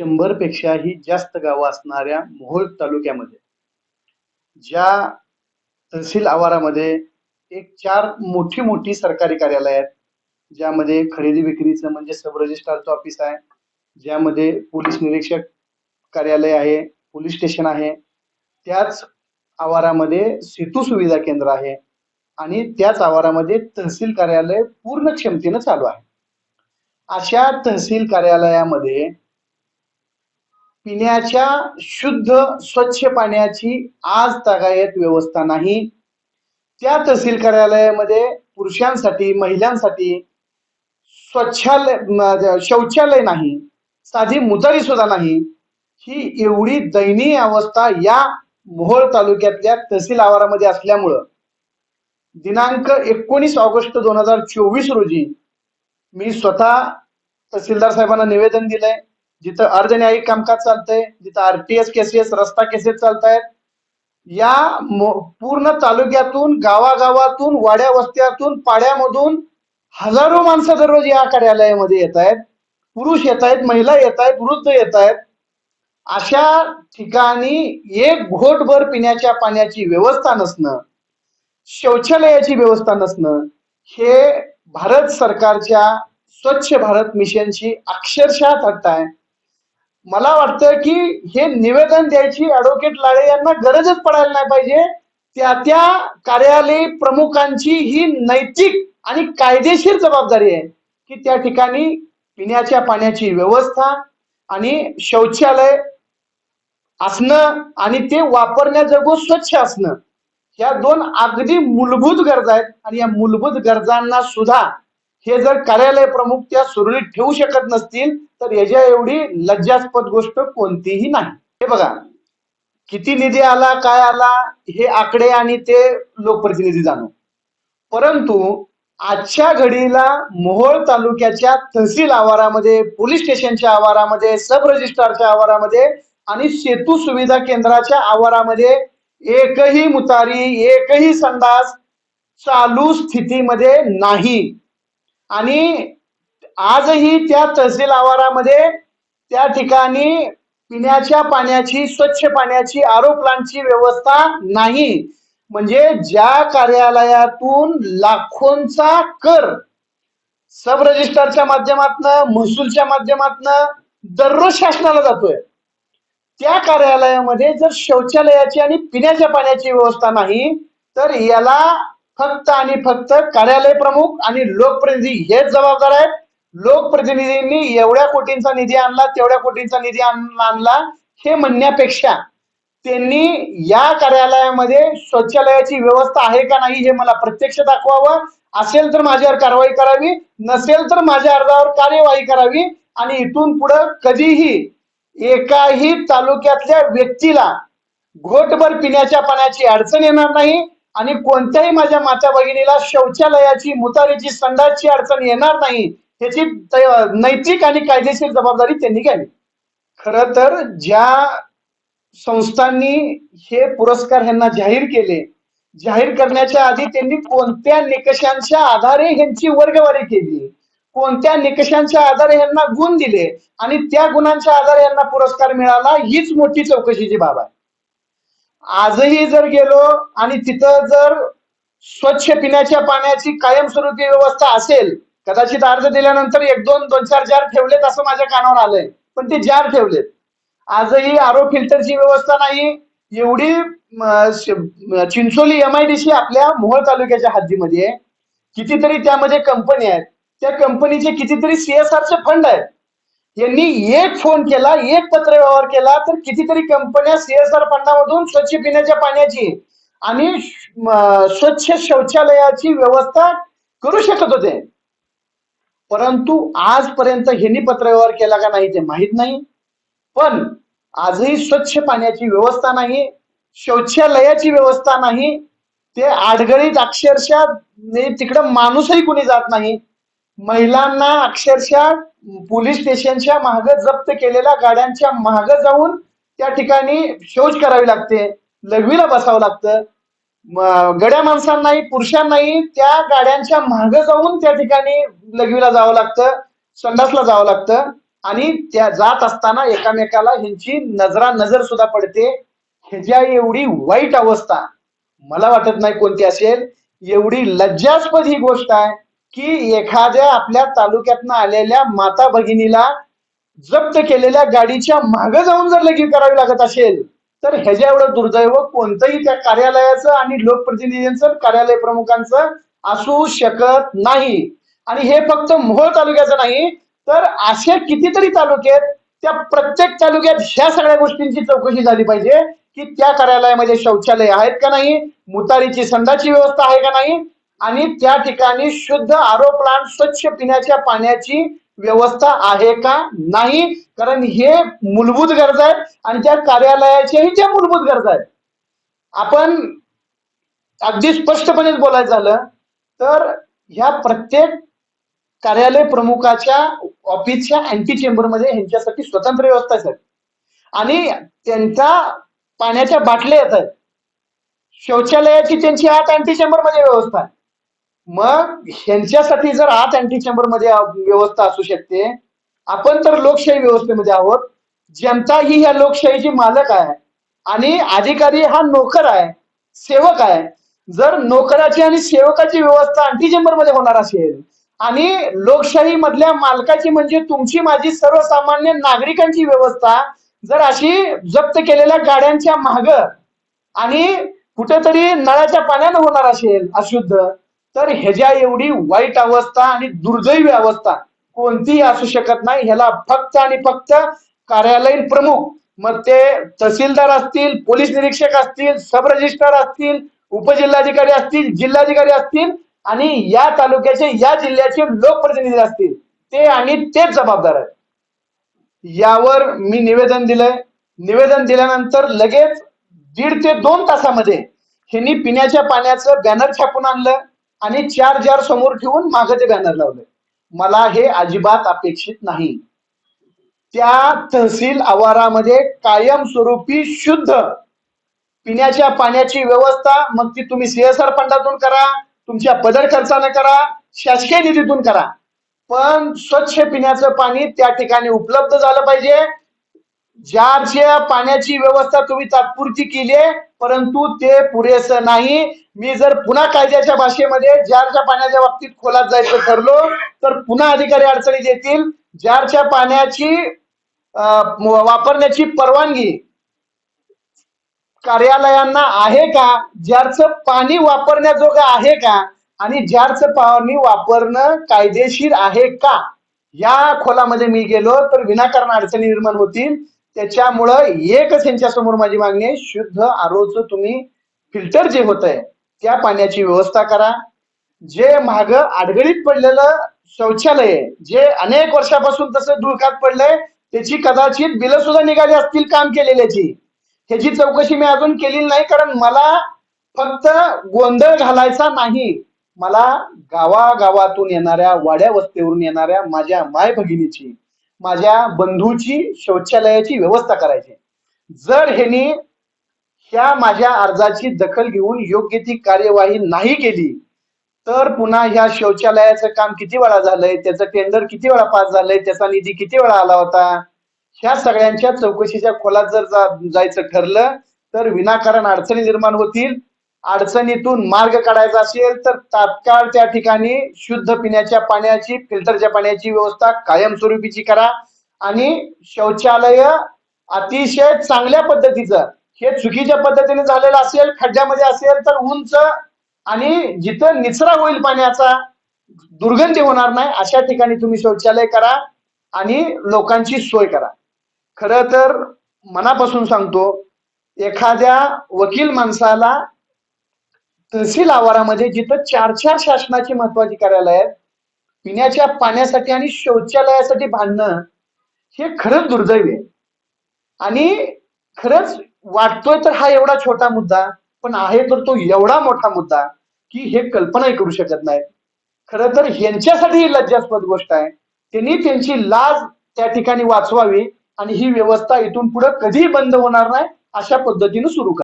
शंभर पेक्षाही जास्त गावं असणाऱ्या मोहोळ तालुक्यामध्ये ज्या तहसील आवारामध्ये एक चार मोठी मोठी सरकारी कार्यालय आहेत ज्यामध्ये खरेदी विक्रीचं म्हणजे सब रजिस्ट्रारचं ऑफिस आहे ज्यामध्ये पोलीस निरीक्षक कार्यालय आहे पोलीस स्टेशन आहे त्याच आवारामध्ये सेतू सुविधा केंद्र आहे आणि त्याच आवारामध्ये तहसील कार्यालय पूर्ण क्षमतेनं चालू आहे. अशा तहसील कार्यालयामध्ये पिण्याच्या शुद्ध स्वच्छ पाण्याची आज तगायत व्यवस्था नाही. त्या तहसील कार्यालयामध्ये पुरुषांसाठी महिलांसाठी स्वच्छालय शौचालय नाही साधी मुतारी सुद्धा नाही. ही एवढी दयनीय अवस्था या मोहोळ तालुक्यातल्या तहसील आवारामध्ये असल्यामुळं दिनांक एकोणीस ऑगस्ट दोन हजार चोवीस रोजी मी स्वतः तहसीलदार साहेबांना निवेदन दिलंय. जिथं अर्धन्यायिक कामकाज चालतंय जिथं आरटीएस केसेस रस्ता केसेस चालतायत या पूर्ण तालुक्यातून गावागावातून वाड्या वस्त्यातून पाड्यामधून हजारो माणसं दररोज या कार्यालयामध्ये येत आहेत. पुरुष येत आहेत महिला येत आहेत वृद्ध येत आहेत. अशा ठिकाणी एक घोटभर पिण्याच्या पाण्याची व्यवस्था नसणं शौचालयाची व्यवस्था नसणं हे भारत सरकारच्या स्वच्छ भारत मिशनची अक्षरशः थट्टा आहे. मला वाटतं की हे निवेदन द्यायची ऍडव्होकेट लाळे यांना गरजच पडायला नाही पाहिजे. त्या त्या कार्यालय प्रमुखांची ही नैतिक आणि कायदेशीर जबाबदारी आहे की त्या ठिकाणी पिण्याच्या पाण्याची व्यवस्था आणि शौचालय असणं आणि ते वापरण्याजोगं स्वच्छ असणं. ह्या दोन अगदी मूलभूत गरजा आहेत आणि या मूलभूत गरजांना सुद्धा हे जर कार्यालय प्रमुख त्या सुरळीत ठेवू शकत नसतील तर याच्या एवढी लज्जास्पद गोष्ट कोणतीही नाही. हे बघा किती निधी आला काय आला हे आकडे आणि ते लोकप्रतिनिधी जाणो. परंतु आजच्या घडीला मोहोळ तालुक्याच्या तहसील आवारामध्ये पोलीस स्टेशनच्या आवारामध्ये सब रजिस्ट्रारच्या आवारामध्ये आणि सेतू सुविधा केंद्राच्या आवारामध्ये एकही मुतारी एकही संडास चालू स्थितीमध्ये नाही. आणि आजही त्या तहसील आवारामध्ये त्या ठिकाणी पिण्याच्या पाण्याची स्वच्छ पाण्याची आरो प्लांटची व्यवस्था नाही. म्हणजे ज्या कार्यालयातून लाखोंचा कर सब रजिस्ट्रारच्या माध्यमातनं महसूलच्या माध्यमातनं दररोज शासनाला जातोय. त्या कार्यालयामध्ये जर शौचालयाची आणि पिण्याच्या पाण्याची व्यवस्था नाही तर याला फक्त आणि फक्त कार्यालय प्रमुख आणि लोकप्रतिनिधी हेच जबाबदार आहेत. लोकप्रतिनिधींनी एवढ्या कोटींचा निधी आणला तेवढ्या कोटींचा निधी आणला हे म्हणण्यापेक्षा त्यांनी या कार्यालयामध्ये शौचालयाची व्यवस्था आहे का नाही हे मला प्रत्यक्ष दाखवावं. असेल तर माझ्यावर कारवाई करावी नसेल तर माझ्या अर्जावर कार्यवाही करावी आणि इथून पुढं कधीही एकाही तालुक्यातल्या व्यक्तीला घोटभर पिण्याच्या पाण्याची अडचण येणार नाही. आणि कोणत्याही माझ्या माता भगिनीला शौचालयाची मुतारीची संडासची अडचण येणार नाही त्याची नैतिक आणि कायदेशीर जबाबदारी त्यांनी घ्यावी. खर तर ज्या संस्थांनी हे पुरस्कार ह्यांना जाहीर केले जाहीर करण्याच्या आधी त्यांनी कोणत्या निकषांच्या आधारे ह्यांची वर्गवारी केली कोणत्या निकषांच्या आधारे यांना गुण दिले आणि त्या गुणांच्या आधारे यांना पुरस्कार मिळाला हीच मोठी चौकशीची बाब आहे. आजही जर गेलो आणि तिथं जर स्वच्छ पिण्याच्या पाण्याची कायमस्वरूपी व्यवस्था असेल कदाचित अर्ज दिल्यानंतर एक दोन दोन चार जार ठेवलेत असं माझ्या कानावर आलंय. पण ते जार ठेवलेत. आजही आरो फिल्टरची व्यवस्था नाही. एवढी चिंचोली एमआयडीसी आपल्या मोहोळ तालुक्याच्या हद्दीमध्ये आहे. कितीतरी त्यामध्ये कंपनी आहेत. त्या कंपनीचे कितीतरी सीएसआरचे फंड आहेत. यांनी एक फोन केला एक पत्र व्यवहार केला तर कितीतरी कंपन्या सीएसआर फंडामधून स्वच्छ पिण्याच्या पाण्याची आणि स्वच्छ शौचालयाची व्यवस्था करू शकत होते. परंतु आजपर्यंत ह्यांनी पत्रव्यवहार केला का नाही ते माहीत नाही. पण आजही स्वच्छ पाण्याची व्यवस्था नाही शौचालयाची व्यवस्था नाही ते आडगळीत अक्षरशः म्हणजे तिकडं माणूसही कुणी जात नाही. महिलांना अक्षरशः पोलीस स्टेशनच्या माग जप्त केलेल्या गाड्यांच्या माग जाऊन त्या ठिकाणी शौच करावी लागते लघवीला बसावं लागतं. गड्या माणसांनाही पुरुषांनाही त्या गाड्यांच्या माग जाऊन त्या ठिकाणी लघवीला जावं लागतं संडासला जावं लागतं आणि त्या जात असताना एकामेकाला ह्यांची नजरा नजर सुद्धा पडते. ह्याच्या एवढी वाईट अवस्था. मला वाटत नाही कोणती असेल. एवढी लज्जास्पद ही गोष्ट आहे. की एखाद्या आपल्या तालुक्यातनं आलेल्या माता भगिनीला जप्त केलेल्या गाडीच्या मागे जाऊन जर लगीन करावी लागत असेल तर ह्याच्या एवढं दुर्दैव कोणतंही त्या कार्यालयाचं आणि लोकप्रतिनिधींचं कार्यालय प्रमुखांचं असू शकत नाही. आणि हे फक्त मोहोळ तालुक्याचं नाही तर असे कितीतरी तालुके आहेत त्या प्रत्येक तालुक्यात ह्या सगळ्या गोष्टींची चौकशी झाली पाहिजे की त्या कार्यालयामध्ये शौचालय आहेत का नाही मुतारीची संडाची व्यवस्था आहे का नाही आणि त्या ठिकाणी शुद्ध आरो प्लांट स्वच्छ पिण्याच्या पाण्याची व्यवस्था आहे का? नाही. कारण हे मूलभूत गरजा आहेत आणि त्या कार्यालयाच्याही ज्या मूलभूत गरजा आहेत. आपण अगदी स्पष्टपणे बोलायचं झालं तर ह्या प्रत्येक कार्यालय प्रमुखाच्या ऑफिसच्या अँटी चेंबरमध्ये ह्यांच्यासाठी स्वतंत्र व्यवस्था आहे आणि त्यांच्या पाण्याच्या बाटल्या येत आहेत. शौचालयाची त्यांची आत अँटी चेंबरमध्ये व्यवस्था आहे. मग ह्यांच्यासाठी जर आत अँटी चेंबरमध्ये व्यवस्था असू शकते आपण तर लोकशाही व्यवस्थेमध्ये आहोत. जनता ही ह्या लोकशाहीची मालक आहे. आणि अधिकारी हा नोकर आहे सेवक आहे. जर नोकराची आणि सेवकाची व्यवस्था अँटी चेंबरमध्ये होणार असेल आणि लोकशाही मधल्या मालकाची म्हणजे तुमची माझी सर्वसामान्य नागरिकांची व्यवस्था जर अशी जप्त केलेल्या गाड्यांच्या माग आणि कुठेतरी नळाच्या पाण्यानं होणार असेल अशुद्ध तर ह्याच्या एवढी वाईट अवस्था आणि दुर्दैवी अवस्था कोणतीही असू शकत नाही. ह्याला फक्त आणि फक्त कार्यालयीन प्रमुख मग ते तहसीलदार असतील पोलीस निरीक्षक असतील सब रजिस्ट्रार असतील उपजिल्हाधिकारी असतील जिल्हाधिकारी असतील आणि या तालुक्याचे या जिल्ह्याचे लोकप्रतिनिधी असतील. ते आणि तेच जबाबदार आहेत. यावर मी निवेदन दिलंय. निवेदन दिल्यानंतर लगेच दीड ते दोन तासामध्ये ह्यांनी पिण्याच्या पाण्याचं बॅनर छापून आणलं. आणि चार जार समोर ठेवून मागचे बॅनर लावले मला हे अजिबात अपेक्षित नाही. त्या तहसील आवारामध्ये कायमस्वरूपी शुद्ध पिण्याच्या पाण्याची व्यवस्था मग ती तुम्ही सीएसआर फंडातून करा तुमच्या पदर खर्चाने करा शासकीय निधीतून करा. पण स्वच्छ पिण्याचं पाणी त्या ठिकाणी उपलब्ध झालं पाहिजे. ज्याच्या पाण्याची व्यवस्था तुम्ही तात्पुरती केली आहे परंतु ते पुरेसं नाही. मी जर पुन्हा कायद्याच्या भाषेमध्ये जारच्या पाण्याच्या बाबतीत खोलात जायचं ठरलो तर पुन्हा अधिकारी अडचणीत येतील. जारच्या पाण्याची वापरण्याची परवानगी कार्यालयांना आहे का? जारचं पाणी वापरण्याजोगं आहे का? आणि जारचं पाणी वापरणं कायदेशीर आहे का? या खोलामध्ये मी गेलो तर विनाकारण अडचणी निर्माण होतील. त्याच्यामुळं एकच यांच्या समोर माझी मागणी आहे शुद्ध आरोचं तुम्ही फिल्टर जे होत आहे त्या पाण्याची व्यवस्था करा. जे माग अडगळीत पडलेलं शौचालय आहे जे अनेक वर्षापासून तसं धुळकात पडलंय त्याची कदाचित बिलं सुद्धा निघाली असतील काम केलेल्याची. ह्याची चौकशी मी अजून केलेली नाही कारण मला फक्त गोंधळ घालायचा नाही. मला गावागावातून येणाऱ्या वाड्या वस्तीवरून येणाऱ्या माझ्या माय भगिनीची माझ्या बंधूची शौचालयाची व्यवस्था करायची. जर ह्यानी ह्या माझ्या अर्जाची दखल घेऊन योग्य ती कार्यवाही नाही केली तर पुन्हा ह्या शौचालयाचं काम किती वेळा झालंय त्याचं टेंडर किती वेळा पास झालंय त्याचा निधी किती वेळा आला होता ह्या सगळ्यांच्या चौकशीच्या खोलात जर जायचं ठरलं तर विनाकारण अडचणी निर्माण होतील. अडचणीतून मार्ग काढायचा असेल तर तात्काळ त्या ठिकाणी शुद्ध पिण्याच्या पाण्याची फिल्टरच्या पाण्याची व्यवस्था कायमस्वरूपीची करा. आणि शौचालय अतिशय चांगल्या पद्धतीचं हे चुकीच्या पद्धतीने झालेलं असेल खड्ड्यामध्ये असेल तर उंच आणि जिथं निचरा होईल पाण्याचा दुर्गंधी होणार नाही अशा ठिकाणी तुम्ही शौचालय करा आणि लोकांची सोय करा. खर तर मनापासून सांगतो एखाद्या वकील माणसाला तहसील आवारामध्ये जिथं चार चार शासनाची महत्वाची कार्यालय आहेत पिण्याच्या पाण्यासाठी आणि शौचालयासाठी भांडणं हे खरंच दुर्दैवी आहे. आणि खरंच वाटतोय तर हा एवढा छोटा मुद्दा पण आहे तर तो एवढा मोठा मुद्दा की हे कल्पनाही करू शकत नाही खरं तर ह्यांच्यासाठी ही लज्जास्पद गोष्ट आहे. त्यांनी त्यांची लाज त्या ठिकाणी वाचवावी आणि ही व्यवस्था इथून पुढे कधीही बंद होणार नाही अशा पद्धतीने सुरू करा